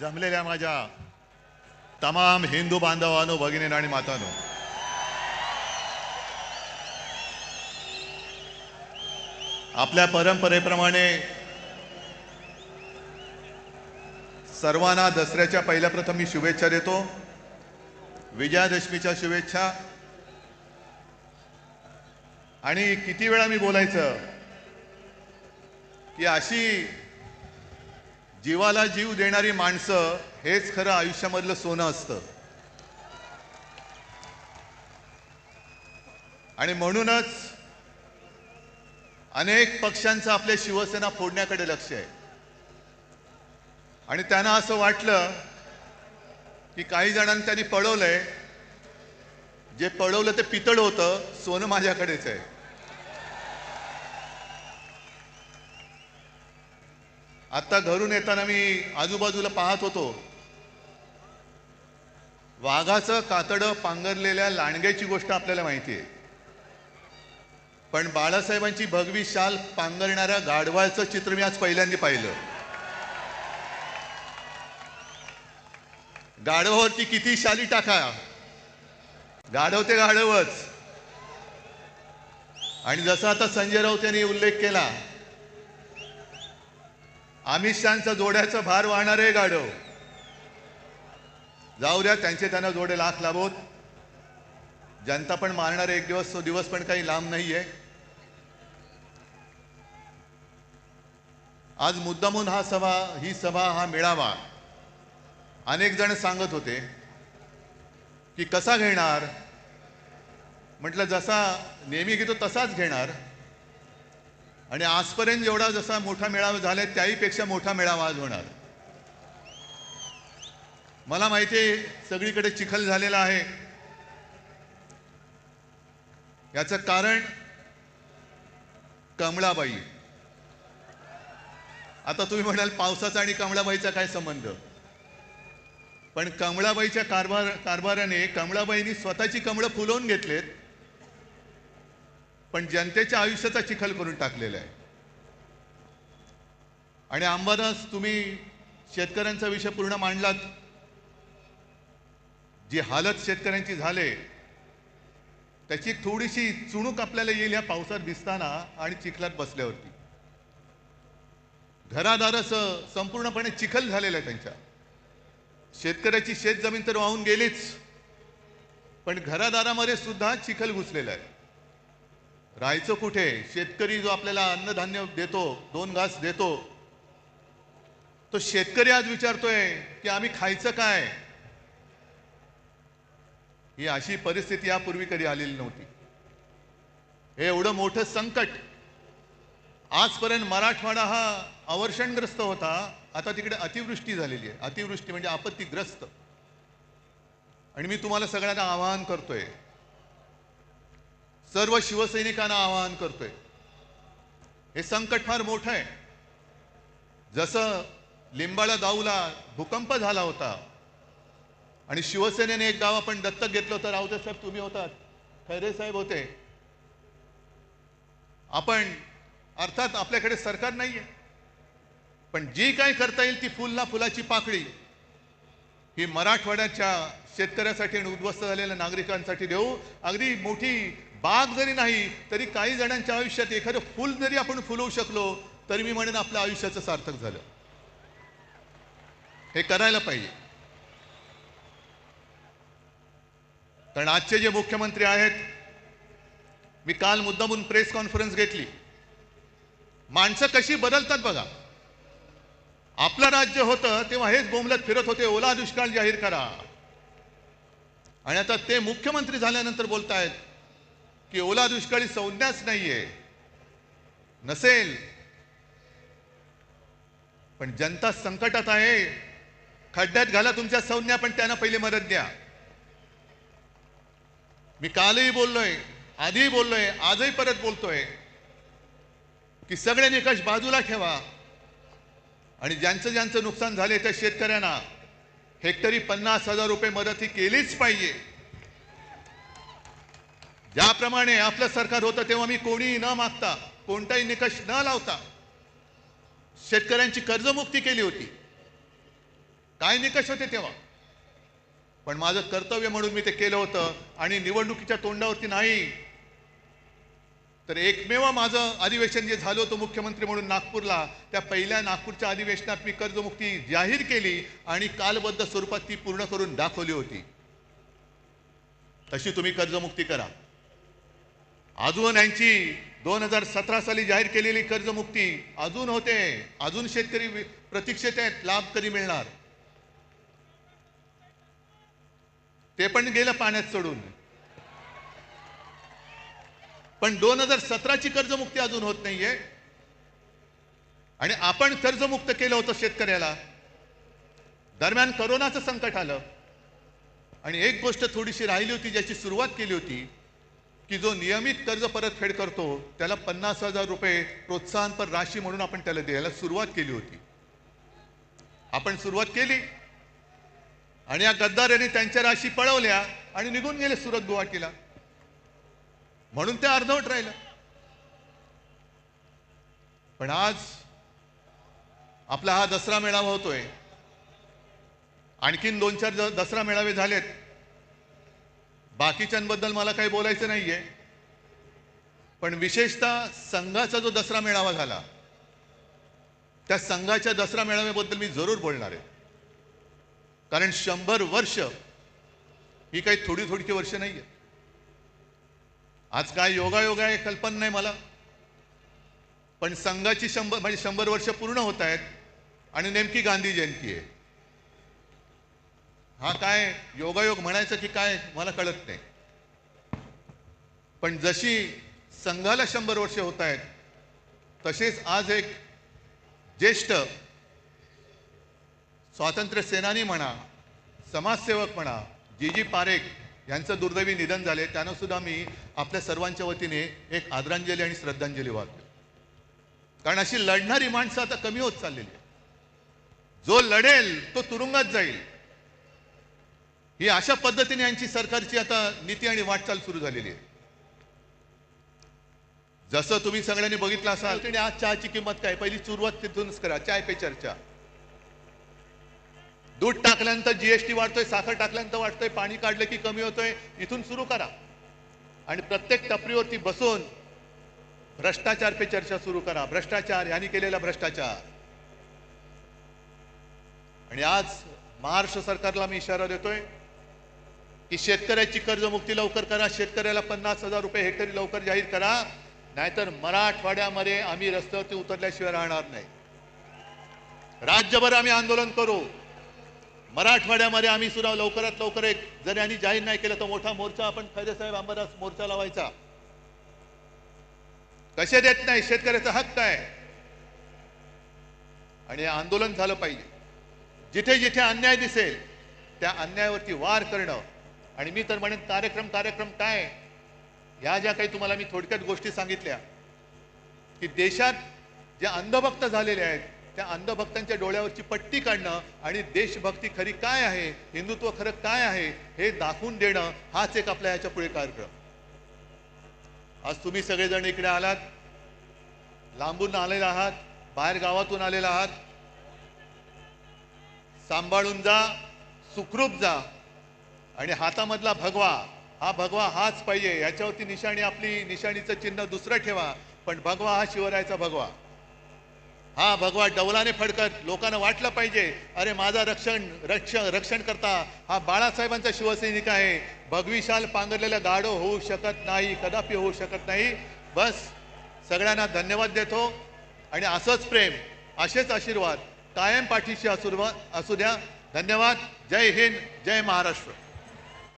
जमलेल्या माझ्या तमाम हिंदू बांधवांनो भगिनी आणि मातानो. आपल्या परंपरेप्रमाणे सर्वांना दसऱ्याच्या पहिल्या प्रथम मी शुभेच्छा देतो. विजयादशमीच्या शुभेच्छा. आणि किती वेळा मी बोलायचं की अशी जीवाला जीव देणारी माणसं हेच खरं आयुष्यामधलं सोनं असतं. आणि म्हणूनच अनेक पक्षांचं आपल्या शिवसेना फोडण्याकडे लक्ष आहे. आणि त्यांना असं वाटलं की काही जणांनी त्यांनी पळवलंय. जे पळवलं ते पितळ होतं सोनं माझ्याकडेच आहे. आता घरून येताना मी आजूबाजूला पाहत होतो. वाघाचं कातडं पांघरलेल्या लांडग्याची गोष्ट आपल्याला माहिती आहे. पण बाळासाहेबांची भगवी शाल पांघरणाऱ्या गाढवाळचं चित्र मी आज पहिल्यांदा पाहिलं. गाढवावरती किती शाली टाका. गाढव ते गाढवच. आणि जसं आता संजय राऊत यांनी उल्लेख केला अमित शहाचा जोड्याचं भार आहे गाडव जाऊ द्या त्यांचे त्यांना जोडे लाख लाभोत. जनता पण मारणार एक दिवस तो दिवस पण काही लांब नाहीये. आज मुद्दामून हा सभा ही सभा हा मेळावा. अनेक जण सांगत होते की कसा घेणार? म्हटलं जसा नेहमी घेतो तसाच घेणार. आणि आजपर्यंत जेवढा जसा मोठा मेळावा झालाय त्याहीपेक्षा मोठा मेळावा आज होणार. मला माहिती आहे सगळीकडे चिखल झालेला आहे. याचं कारण कमळाबाई. आता तुम्ही म्हणाल पावसाचा आणि कमळाबाईचा काय संबंध? पण कमळाबाईच्या कारभार कारभाराने कमळाबाईंनी स्वतःची कमळं फुलवून घेतलेत. पण जनतेच्या आयुष्याचा चिखल करून टाकलेला आहे. आणि अंबादास तुम्ही शेतकऱ्यांचा विषय पूर्ण मांडलात. जी हालत शेतकऱ्यांची झाले त्याची थोडीशी चुणूक आपल्याला येईल या पावसात भिजताना आणि चिखलात बसल्यावरती. घरादारस संपूर्णपणे चिखल झालेलं आहे त्यांच्या. शेतकऱ्याची शेत जमीन तर वाहून गेलीच पण घरादारामध्ये सुद्धा चिखल घुसलेला आहे. राहायचं कुठे? शेतकरी जो आपल्याला अन्नधान्य देतो दोन घास देतो तो शेतकरी आज विचारतोय की आम्ही खायचं काय? ही अशी परिस्थिती यापूर्वी कधी आलेली नव्हती. हे एवढं मोठं संकट. आजपर्यंत मराठवाडा हा अवर्षणग्रस्त होता. आता तिकडे अतिवृष्टी झालेली आहे. अतिवृष्टी म्हणजे आपत्तीग्रस्त. आणि मी तुम्हाला सगळ्यांना आवाहन करतोय सर्व शिवसैनिकांना आवाहन करतोय. हे संकट फार मोठं आहे. जसं लिंबाळा दाऊला भूकंप झाला होता आणि शिवसेनेने एक गाव आपण दत्तक घेतलं होतं राऊते साहेब तुम्ही होतात. खैरे साहेब होते. आपण अर्थात आपल्याकडे सरकार नाहीये. पण जी काय करता येईल ती फुलना फुलाची पाकळी ही मराठवाड्याच्या शेतकऱ्यासाठी आणि उद्ध्वस्त झालेल्या नागरिकांसाठी देऊ. अगदी मोठी बाग जरी नाही तरी काही जणांच्या आयुष्यात एखादं फुल जरी आपण फुलवू शकलो तरी मी म्हणेन आपल्या आयुष्याचं सार्थक झालं. हे करायला पाहिजे. कारण आजचे जे मुख्यमंत्री आहेत मी काल मुद्दामून प्रेस कॉन्फरन्स घेतली. माणसं कशी बदलतात बघा. आपलं राज्य होतं तेव्हा हेच बोंबलत फिरत होते ओला दुष्काळ जाहीर करा. आणि आता ते मुख्यमंत्री झाल्यानंतर बोलतायत की ओला दुष्काळी संज्ञाच नाहीये. नसेल. पण जनता संकटात आहे. खड्ड्यात घाला तुमच्या संज्ञा पण त्यांना पहिली मदत द्या. मी कालही बोललोय आधीही बोललोय आजही परत बोलतोय की सगळे निकष बाजूला ठेवा. आणि ज्यांचं ज्यांचं नुकसान झाले त्या शेतकऱ्यांना हेक्टरी पन्नास हजार रुपये मदत ही केलीच पाहिजे. ज्याप्रमाणे आपलं सरकार होतं तेव्हा मी कोणीही न मागता कोणताही निकष न लावता शेतकऱ्यांची कर्जमुक्ती केली होती. काय निकष होते तेव्हा? पण माझं कर्तव्य म्हणून मी ते केलं होतं आणि निवडणुकीच्या तोंडावरती नाही. तर एकमेव माझं अधिवेशन जे झालं होतं मुख्यमंत्री म्हणून नागपूरला त्या पहिल्या नागपूरच्या अधिवेशनात मी कर्जमुक्ती जाहीर केली आणि कालबद्ध स्वरूपात ती पूर्ण करून दाखवली होती. तशी तुम्ही कर्जमुक्ती करा. अजून यांची दोन हजार सतरा साली जाहीर केलेली कर्जमुक्ती अजून होते. अजून शेतकरी प्रतीक्षेत आहेत लाभ कधी मिळणार? ते पण गेलं पाण्यात चढून. पण दोन हजार सतराची कर्जमुक्ती अजून होत नाहीये. आणि आपण कर्जमुक्त केलं होतं शेतकऱ्याला. दरम्यान करोनाचं संकट आलं. आणि एक गोष्ट थोडीशी राहिली होती ज्याची सुरुवात केली होती की जो नियमित कर्ज परतफेड करतो त्याला पन्नास हजार रुपये प्रोत्साहनपर राशी म्हणून आपण त्याला द्यायला सुरुवात केली होती. आपण सुरुवात केली. आणि या गद्दाराने त्यांच्या राशी पळवल्या आणि निघून गेले सुरत गुवाहाटीला. म्हणून ते अर्धवट राहिलं. पण आज आपला हा दसरा मेळावा होतोय. आणखीन दोन चार दसरा मेळावे झालेत. बाकीच्यांबद्दल मला काही बोलायचं नाहीये. पण विशेषतः संघाचा जो दसरा मेळावा झाला त्या संघाच्या दसरा मेळाव्याबद्दल मी जरूर बोलणार आहे. कारण शंभर वर्ष ही काही थोडी थोडीची वर्ष नाहीये. आज काय योगायोग आहे कल्पना नाही मला. पण संघाची शंभर म्हणजे शंभर वर्ष पूर्ण होत आहेत आणि नेमकी गांधी जयंती आहे. हा काय योगायोग म्हणायचं की काय मला कळत नाही. पण जशी संघाला शंभर वर्ष होत आहेत तसेच आज एक ज्येष्ठ स्वातंत्र्य सेनानी म्हणा समाजसेवक म्हणा जी जी पारेख यांचं दुर्दैवी निधन झाले त्यांना सुद्धा मी आपल्या सर्वांच्या वतीने एक आदरांजली आणि श्रद्धांजली वाहतो. कारण अशी लढणारी माणसं आता कमी होत चाललेली आहे. जो लढेल तो तुरुंगात जाईल. ही अशा पद्धतीने यांची सरकारची आता नीती आणि वाटचाल सुरू झालेली आहे. जसं तुम्ही सगळ्यांनी बघितलं असाल की आज चहाची किंमत काय? पहिली सुरुवात तिथूनच करा चाय पे चर्चा. दूध टाकल्यानंतर जीएसटी वाढतोय साखर टाकल्यानंतर वाढतोय पाणी काढलं की कमी होतोय इथून सुरू करा. आणि प्रत्येक टपरीवरती बसून भ्रष्टाचार पे चर्चा सुरू करा. भ्रष्टाचार यांनी केलेला भ्रष्टाचार. आणि आज महाराष्ट्र सरकारला मी इशारा देतोय की शेतकऱ्याची कर्जमुक्ती लवकर करा शेतकऱ्याला पन्नास हजार रुपये हेक्टरी लवकर जाहीर करा. नाहीतर मराठवाड्यामध्ये आम्ही रस्त्यावरती उतरल्याशिवाय राहणार नाही. राज्यभर आम्ही आंदोलन करू. मराठवाड्यामध्ये आम्ही सुद्धा लवकरात लवकर एक जर यांनी जाहीर नाही केलं तर मोठा मोर्चा आपण खैरे साहेब अंबादास मोर्चा लावायचा. कसे देत नाही? शेतकऱ्याचा हक्क आहे. आणि आंदोलन झालं पाहिजे. जिथे जिथे अन्याय दिसेल त्या अन्यायावरती वार करणं आणि मी तर म्हणेन कार्यक्रम कार्यक्रम काय? या ज्या काही तुम्हाला मी थोडक्यात गोष्टी सांगितल्या की देशात जे अंधभक्त झालेले आहेत त्या अंधभक्तांच्या डोळ्यावरची पट्टी काढणं आणि देशभक्ती खरी काय आहे हिंदुत्व खरं काय आहे हे दाखवून देणं हाच एक आपल्या ह्याच्या पुढे कार्यक्रम. आज तुम्ही सगळेजण इकडे आलात लांबून आलेला आहात बाहेर गावातून आलेला आहात. सांभाळून जा सुखरूप जा. आणि हातामधला भगवा हा भगवा हाच पाहिजे. याच्यावरती निशाणी आपली निशाणीचं चिन्ह दुसरं ठेवा पण भगवा हा शिवरायाचा भगवा. हा भगवा डौलाने फडकत लोकांना वाटलं पाहिजे अरे माझा रक्षण रक्षण रक्षण करता हा बाळासाहेबांचा शिवसैनिक आहे. भगविशाल पांघरलेला गाडो होऊ शकत नाही कदापि होऊ शकत नाही. बस सगळ्यांना धन्यवाद देतो. आणि असंच प्रेम असेच आशीर्वाद कायम पाठीशी असू असू द्या. धन्यवाद. जय हिंद जय महाराष्ट्र.